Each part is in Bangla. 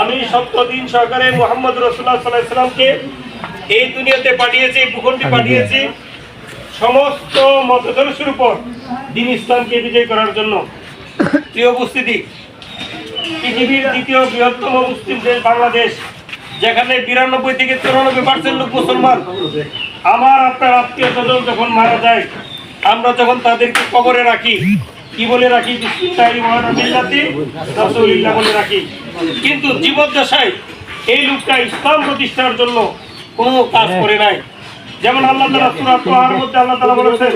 আমি সত্যদিন সরকারে মোহাম্মদ রসুল্লাহ সাল্লাহ সাল্লামকে এই দুনিয়াতে পাঠিয়েছি ভূখণ্ডে পাঠিয়েছি। সমস্ত মতদর্শের উপর দিন ইসলামকে বিজয় করার জন্য। প্রিয় উপস্থিতি পৃথিবীর দ্বিতীয় বৃহত্তম মুসলিম দেশ বাংলাদেশ যেখানে বিরানব্বই থেকে চুরানব্বই পার্সেন্ট লোক মুসলমান। আমার আপনার আত্মীয় স্বজন যখন মারা যায় আমরা যখন তাদেরকে কবরে রাখি কি বলে রাখি? রাসূলুল্লাহ বলে রাখি। কিন্তু জীবদ্দশায় এই লোকটা ইসলাম প্রতিষ্ঠার জন্য কোনো কাজ করে নাই। যেমন আল্লাহ তাআলা সূরা তোহার মধ্যে আল্লাহ তাআলা বলেছেন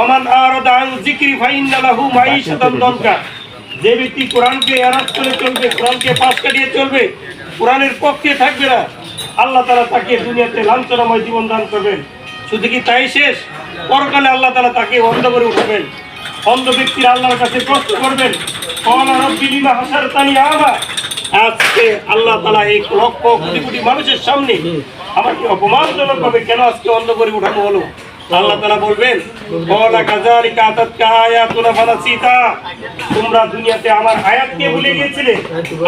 ওমান আরাদা আন যিকরি ফাইন্না লাহু মাঈশাতান দনকা যে ব্যক্তি কোরআনকে এরাজ করে চলবে কোরআনকে পাশ কাটিয়ে চলবে কোরআনের পক্ষে থাকবে না আল্লাহ তালা তাকে দুনিয়াতে লাঞ্ছনাময় জীবন দান করবেন। শুধু কি তাই শেষ? পরকালে আল্লাহ তালা তাকে অন্ধ করে উঠাবেন। অন্ধ ব্যক্তির আল্লাহর কাছে প্রশ্ন করবেন আজকে আল্লাহ তালা এই লক্ষ কোটি কোটি মানুষের সামনে আমাকে অপমানজনক ভাবে কেন আজকে অন্ধ করে উঠানো হলো আল্লাহ তালা বলবেন তোমরা দুনিয়াতে আমার আয়াতকে ভুলে গিয়েছিলে।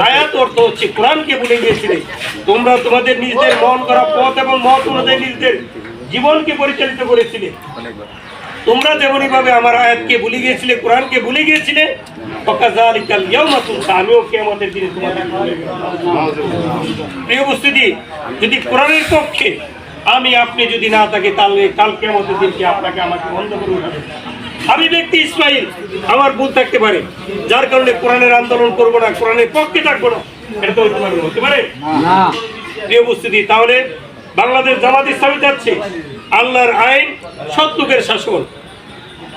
আয়াত অর্থ হচ্ছে কোরআনকে ভুলে গিয়েছিলে। তোমরা তোমাদের নিজেদের মন করা পথ এবং মত অনুযায়ী নিজেদের জীবনকে পরিচালিত করেছিলে। তোমরা যেমনই ভাবে আমার আয়াতকে ভুলে গিয়েছিলে কোরআনকে ভুলে গিয়েছিলে দিনে তোমাদের। প্রিয় উপস্থিতি যদি কোরআনের পক্ষে আমি আপনি যদি না থাকি তাহলে কালকে কিয়ামতের দিনকে আপনাকে আমাকে বন্ধ করে উঠাবে? আমি ব্যক্তি ইসমাইল আমার ভুল থাকতে পারে যার কারণে কোরআনের আন্দোলন করব না কোরআনের পক্ষে থাকব না এটা তো হতে পারে? প্রিয় উপস্থিতি তাহলে বাংলাদেশ জামাত ইসলামী যাচ্ছে আল্লাহর আইন সত্যকের শাসন।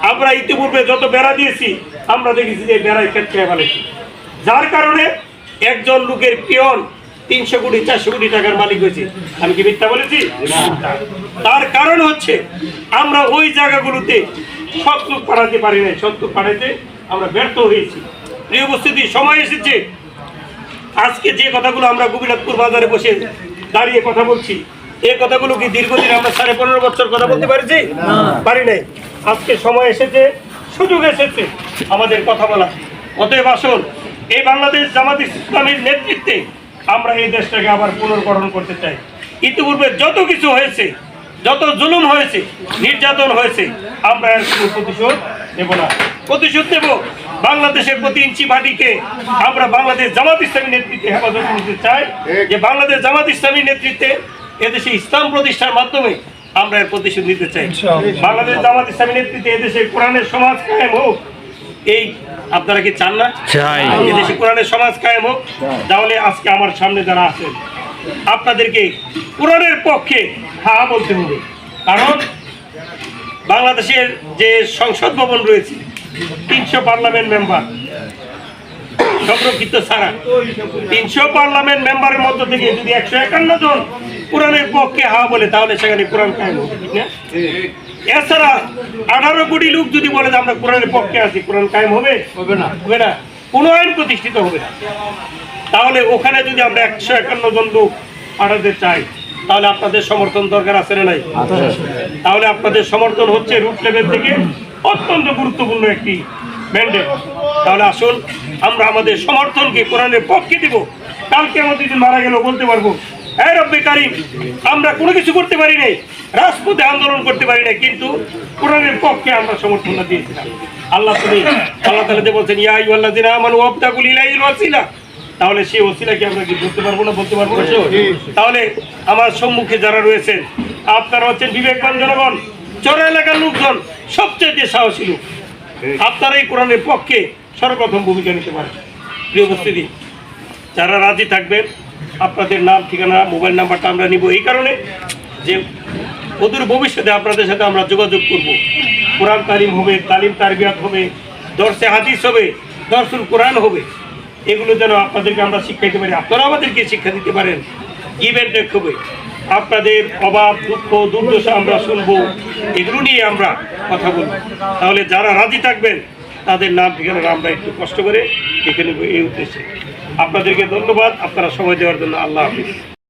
আমরা ইতিপূর্বে যত বেড়া দিয়েছি আমরা দেখেছি যে বেড়ায় ক্ষেত্রে ফেলেছি। যার কারণে একজন লোকের পিয়ন তিনশো কোটি চারশো কোটি টাকার মালিক হয়েছে। আমি কি মিথ্যা বলেছি? তার কারণ হচ্ছে আমরা ওই জায়গাগুলোতে সৎ লোক পাঠাতে পারি নাই সৎ লোক পাঠাতে আমরা ব্যর্থ হয়েছি। প্রিয় উপস্থিতি সময় এসেছে। আজকে যে কথাগুলো আমরা গোপীনাথপুর বাজারে বসে দাঁড়িয়ে কথা বলছি এই কথাগুলো কি দীর্ঘদিন আমরা সাড়ে পনেরো বছর কথা বলতে পারছি? পারি নাই। আজকে সময় এসেছে, সুযোগ এসেছে আমাদের কথা বলা অতএব আসুন, এই বাংলাদেশ জামাত ইসলামের নেতৃত্বে আমরা এই দেশটাকে আবার পুনর্গঠন করতে চাই। ইতিপূর্বে যত কিছু হয়েছে, যত জুলুম হয়েছে, নির্যাতন হয়েছে, আমরা এর কোনো প্রতিশোধ নেব না। প্রতিশোধ নেব বাংলাদেশের প্রতি ইঞ্চি মাটিকে আমরা বাংলাদেশ জামাত ইসলামী নেতৃত্বে হেফাজত করতে চাই যে বাংলাদেশ জামাত ইসলামী নেতৃত্বে এদেশে ইসলাম প্রতিষ্ঠার মাধ্যমে আমরা এর প্রতিশোধ নিতে চাই। বাংলাদেশ জামাত ইসলামী নেতৃত্বে এদেশে কোরআনের সমাজ কায়েম হোক। এই আপনারা কি চান না? চাই। এদেশে কোরআনের সমাজ কায়েম হোক। তাহলে আজকে আমার সামনে যারা আছেন আপনাদেরকে কোরআনের পক্ষে হা বলতে হবে। কারণ বাংলাদেশের যে সংসদ ভবন রয়েছে তিনশো পার্লামেন্ট মেম্বার সংরক্ষিত ছাড়া তিনশো পার্লামেন্ট মেম্বারের মধ্য থেকে যদি একশো একান্ন জন কোরআনের পক্ষে হা বলে তাহলে সেখানে কোরআন কায়েম হবে ঠিক না? এছাড়া আঠারো কোটি লোক যদি বলে যে আমরা কোরআনের পক্ষে আছি কোরআন কায়েম হবে? হবে না। হবে না। কোনো আইন প্রতিষ্ঠিত হবে না। তাহলে ওখানে যদি আমরা একশো একান্ন জন লোক পাঠাতে চাই তাহলে আপনাদের সমর্থন দরকার আছে না নাই? তাহলে আপনাদের সমর্থন হচ্ছে রুট লেভেল থেকে অত্যন্ত গুরুত্বপূর্ণ একটি ম্যান্ডেট তাহলে আসুন আমরা আমাদের সমর্থনকে কোরআনের পক্ষে দিব। কালকে আমাদের যদি মারা গেল বলতে পারব হ্যাঁ রব্বে কারিম, আমরা কোনো কিছু করতে পারি নাই, রাজপথে আন্দোলন করতে পারি নাই, কিন্তু কোরআনের পক্ষে আমরা সমর্থনটা দিয়েছিলাম। আল্লাহ তুমি আল্লাহ তালা যে বলছেন, ইয়া আল্লাহ দিন আমার ওয়াবদাকুল ইলাইল ওয়াসিলা তাহলে সেই ওসিলাকে আমরা কি বলতে পারব না বলতে পারব না? তাহলে আমার সম্মুখে যারা রয়েছেন, আপনারা হচ্ছেন বিবেকবান জনগণ, চোরা এলাকার লোকজন সবচেয়ে সাহসী লোক। আপনারা এই কোরআনের পক্ষে সর্বপ্রথম ভূমিকা নিতে পারেন প্রিয় উপস্থিতি, যারা রাজি থাকবেন, আপনাদের নাম, ঠিকানা, মোবাইল নাম্বারটা আমরা নিব এই কারণে যে অদূর ভবিষ্যতে আপনাদের সাথে আমরা যোগাযোগ করব। কোরআন তালিম হবে, তালিম তারবিয়াত হবে, দর্শে হাদিস হবে দর্শন কোরআন হবে। এগুলো যেন আপনাদেরকে আমরা শিক্ষা দিতে পারি। আপনারা আমাদেরকে শিক্ষা দিতে পারেন। গিভ অ্যান্ড হবে। আপনাদের অভাব দুঃখ, দুর্দশা আমরা শুনব। এগুলো নিয়ে আমরা কথা বলব। তাহলে যারা রাজি থাকবেন তাদের নাম, ঠিকানা আমরা একটু কষ্ট করে লিখে নেব এই উদ্দেশ্যে। আপনাদেরকে ধন্যবাদ। আপনারা সময় দেওয়ার জন্য আল্লাহ হাফিজ।